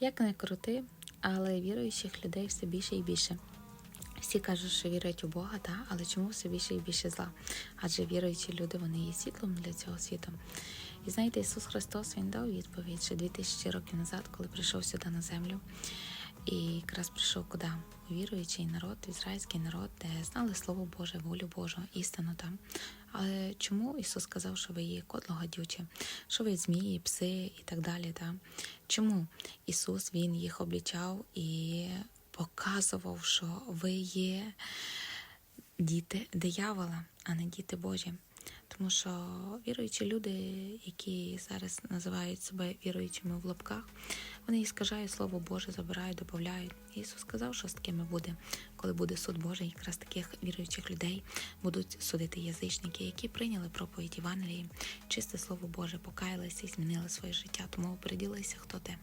Як не крути, але віруючих людей все більше і більше. Всі кажуть, що вірять у Бога, та? але чому все більше і більше зла? Адже віруючі люди вони є світлом для цього світу. І знаєте, Ісус Христос Він дав відповідь ще 2000 років назад, коли прийшов сюди на землю. І якраз прийшов куди? Віруючий народ, ізраїльський народ, де знали Слово Боже, волю Божу, істину там. Але чому Ісус сказав, що ви є кодло гадючі, що ви змії, пси і так далі? Та? Чому Ісус Він їх облічав і показував, що ви є діти диявола, а не діти Божі? Тому що віруючі люди, які зараз називають себе віруючими в лапках, вони іскажають Слово Боже, забирають, додають. Ісус сказав, що з такими буде, коли буде суд Божий, якраз таких віруючих людей будуть судити язичники, які прийняли проповідь Євангелії, чисте Слово Боже, покаялися і змінили своє життя. Тому оприділися, хто ти.